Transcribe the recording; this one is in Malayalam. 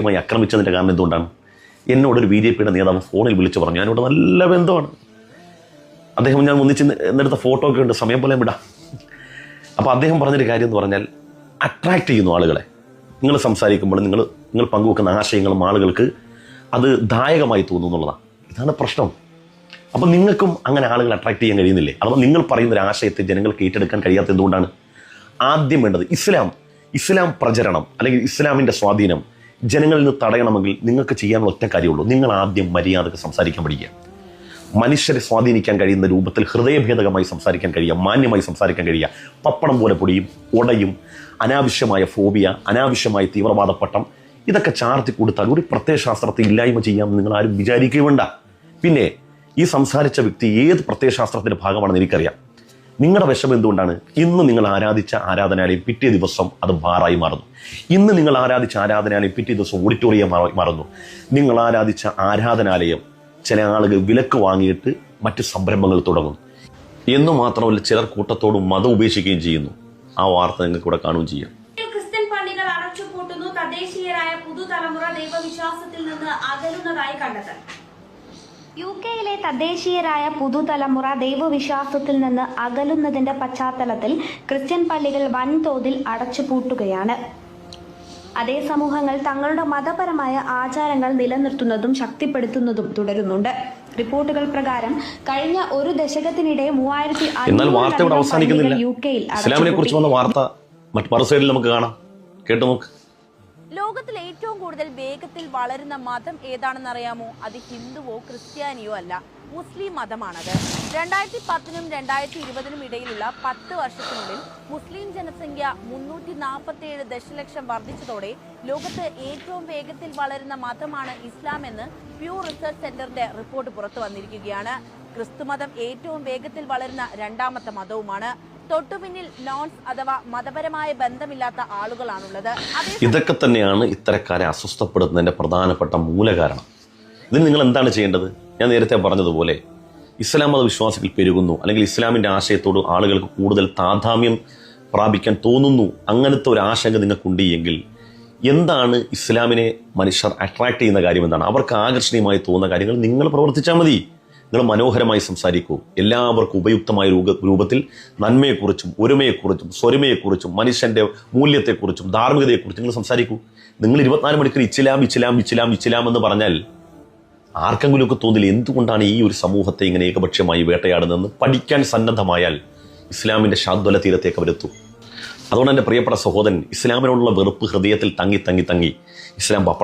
മായി ആക്രമിച്ചതിന്റെ കാരണം എന്തുകൊണ്ടാണ്? എന്നോടൊരു ബി ജെ പിയുടെ നേതാവ് ഫോണിൽ വിളിച്ചു പറഞ്ഞു. ഞാനോട് നല്ല ബന്ധമാണ്. അദ്ദേഹം ഞാൻ ഒന്നിച്ച് എന്നെടുത്ത ഫോട്ടോ ഒക്കെ ഉണ്ട്. സമയം പോലെ വിടാം. അപ്പോൾ അദ്ദേഹം പറഞ്ഞൊരു കാര്യം എന്ന് പറഞ്ഞാൽ അട്രാക്ട് ചെയ്യുന്നു ആളുകളെ. നിങ്ങൾ സംസാരിക്കുമ്പോൾ നിങ്ങൾ നിങ്ങൾ പങ്കുവെക്കുന്ന ആശയങ്ങളും ആളുകൾക്ക് അത് ദായകമായി തോന്നുന്നു എന്നുള്ളതാണ്. ഇതാണ് പ്രശ്നം. അപ്പം നിങ്ങൾക്കും അങ്ങനെ ആളുകൾ അട്രാക്ട് ചെയ്യാൻ കഴിയുന്നില്ലേ? അഥവാ നിങ്ങൾ പറയുന്ന ഒരു ആശയത്തെ ജനങ്ങൾക്ക് ഏറ്റെടുക്കാൻ കഴിയാത്ത എന്തുകൊണ്ടാണ്? ആദ്യം വേണ്ടത് ഇസ്ലാം. ഇസ്ലാം പ്രചരണം അല്ലെങ്കിൽ ഇസ്ലാമിന്റെ സ്വാധീനം. ജനങ്ങളിൽ നിന്ന് തടയണമെങ്കിൽ നിങ്ങൾക്ക് ചെയ്യാനുള്ള ഒറ്റ കാര്യമുള്ളൂ. നിങ്ങൾ ആദ്യം മര്യാദയ്ക്ക് സംസാരിക്കാൻ പഠിക്കുക. മനുഷ്യരെ സ്വാധീനിക്കാൻ കഴിയുന്ന രൂപത്തിൽ ഹൃദയഭേദകമായി സംസാരിക്കാൻ കഴിയുക മാന്യമായി സംസാരിക്കാൻ കഴിയുക. പപ്പടം പോലെ പൊടിയും ഉടയും അനാവശ്യമായ ഫോബിയ അനാവശ്യമായ തീവ്രവാദപ്പട്ടം ഇതൊക്കെ ചാർത്തി കൊടുത്താൽ ഒരു പ്രത്യയശാസ്ത്രത്തെ ഇല്ലായ്മ ചെയ്യാമെന്ന് നിങ്ങൾ ആരും വിചാരിക്കുകയും വേണ്ട. പിന്നെ ഈ സംസാരിച്ച വ്യക്തി ഏത് പ്രത്യയശാസ്ത്രത്തിന്റെ ഭാഗമാണെന്ന് എനിക്കറിയാം. നിങ്ങളുടെ വിഷമം എന്തുകൊണ്ടാണ്? ഇന്ന് നിങ്ങൾ ആരാധിച്ച ആരാധനാലയം പിറ്റേ ദിവസം അത് ബാറായി മാറുന്നു. ഇന്ന് നിങ്ങൾ ആരാധിച്ച ആരാധനാലയം പിറ്റേ ദിവസം ഓഡിറ്റോറിയം മാറി- മാറുന്നു. നിങ്ങൾ ആരാധിച്ച ആരാധനാലയം ചില ആളുകൾ വിലക്ക് വാങ്ങിയിട്ട് മറ്റ് സംരംഭങ്ങൾ തുടങ്ങും എന്ന് മാത്രമല്ല ചിലർ കൂട്ടത്തോടും മതം ഉപേക്ഷിക്കുകയും ചെയ്യുന്നു. ആ വാർത്ത നിങ്ങൾക്ക് ഇവിടെ കാണുകയും ചെയ്യാം. ക്രിസ്ത്യൻ തദ്ദേശീയരായ പുതുതലമുറ ദൈവവിശ്വാസത്തിൽ നിന്ന് അകലുന്നതായി കണ്ടെത്തൽ. യു കെയിലെ തദ്ദേശീയരായ പുതുതലമുറ ദൈവവിശ്വാസത്തിൽ നിന്ന് അകലുന്നതിന്റെ പശ്ചാത്തലത്തിൽ ക്രിസ്ത്യൻ പള്ളികൾ വൻതോതിൽ അടച്ചുപൂട്ടുകയാണ്. അതേ സമൂഹങ്ങൾ തങ്ങളുടെ മതപരമായ ആചാരങ്ങൾ നിലനിർത്തുന്നതും ശക്തിപ്പെടുത്തുന്നതും തുടരുന്നുണ്ട്. റിപ്പോർട്ടുകൾ പ്രകാരം കഴിഞ്ഞ ഒരു ദശകത്തിനിടെ മൂവായിരത്തി എന്നാൽ വാർത്ത ഇവിടെ അവസാനിക്കുന്നില്ല. യു കെയിൽ ഇസ്ലാമിനെ കുറിച്ച് വന്ന വാർത്ത മറ്റ് നമുക്ക് കാണാം. കേട്ടു നോക്ക്. ലോകത്തിൽ ഏറ്റവും കൂടുതൽ വേഗത്തിൽ വളരുന്ന മതം ഏതാണെന്ന് അറിയാമോ അത് ഹിന്ദുവോ ക്രിസ്ത്യാനിയോ അല്ല. മുസ്ലിം മതമാണത്. രണ്ടായിരത്തി പത്തിനും രണ്ടായിരത്തി ഇരുപതിനും ഇടയിലുള്ള പത്ത് വർഷത്തിനുള്ളിൽ മുസ്ലിം ജനസംഖ്യ മുന്നൂറ്റി നാൽപ്പത്തി ഏഴ് ദശലക്ഷം വർദ്ധിച്ചതോടെ ലോകത്ത് ഏറ്റവും വേഗത്തിൽ വളരുന്ന മതമാണ് ഇസ്ലാം എന്ന് പ്യൂർ റിസർച്ച് സെന്ററിന്റെ റിപ്പോർട്ട് പുറത്തു വന്നിരിക്കുകയാണ് ക്രിസ്തുമതം ഏറ്റവും വേഗത്തിൽ വളരുന്ന രണ്ടാമത്തെ മതവുമാണ് തൊട്ടുപിന്നിൽ നോൺസ് അഥവാ മതപരമായ ബന്ധമില്ലാത്ത ആളുകളാണുള്ളത്. ഇതൊക്കെ തന്നെയാണ് ഇത്തരക്കാരെ അസ്വസ്ഥപ്പെടുത്തുന്നതിന്റെ പ്രധാനപ്പെട്ട മൂലകാരണം. ഇതിന് നിങ്ങൾ എന്താണ് ചെയ്യേണ്ടത്? ഞാൻ നേരത്തെ പറഞ്ഞതുപോലെ ഇസ്ലാം മത വിശ്വാസികൾ പെരുകുന്നു അല്ലെങ്കിൽ ഇസ്ലാമിന്റെ ആശയത്തോട് ആളുകൾക്ക് കൂടുതൽ താതാമ്യം പ്രാപിക്കാൻ തോന്നുന്നു അങ്ങനത്തെ ഒരു ആശങ്ക നിങ്ങൾക്കുണ്ട് എങ്കിൽ എന്താണ് ഇസ്ലാമിനെ മനുഷ്യർ അട്രാക്ട് ചെയ്യുന്ന കാര്യം എന്താണ്? അവർക്ക് ആകർഷണീയമായി തോന്നുന്ന കാര്യങ്ങൾ നിങ്ങൾ പ്രവർത്തിച്ചാൽ മതി. നിങ്ങൾ മനോഹരമായി സംസാരിക്കൂ. എല്ലാവർക്കും ഉപയുക്തമായ രൂപ- രൂപത്തിൽ നന്മയെക്കുറിച്ചും ഒരുമയെക്കുറിച്ചും സ്വരുമയെക്കുറിച്ചും മനുഷ്യന്റെ മൂല്യത്തെക്കുറിച്ചും ധാർമ്മികതയെക്കുറിച്ചും നിങ്ങൾ സംസാരിക്കൂ. നിങ്ങൾ ഇരുപത്തിനാല് മണിക്കൂർ ഇച്ചിലാം ഇച്ചിലാം ഇച്ചിലാം ഇച്ചിലാം എന്ന് പറഞ്ഞാൽ ആർക്കെങ്കിലുമൊക്കെ തോന്നില്ല എന്തുകൊണ്ടാണ് ഈ ഒരു സമൂഹത്തെ ഇങ്ങനെ ഏകപക്ഷീയമായി വേട്ടയാടുന്നതെന്ന്. പഠിക്കാൻ സന്നദ്ധമായാൽ ഇസ്ലാമിന്റെ ശാദ്വല തീരത്തേക്ക് അവരെത്തും അതുകൊണ്ട് എന്റെ പ്രിയപ്പെട്ട സഹോദരൻ ഇസ്ലാമിനോടുള്ള വെറുപ്പ് ഹൃദയത്തിൽ തങ്ങി തങ്ങി തങ്ങി. ഇസ്ലാം പപ്പടം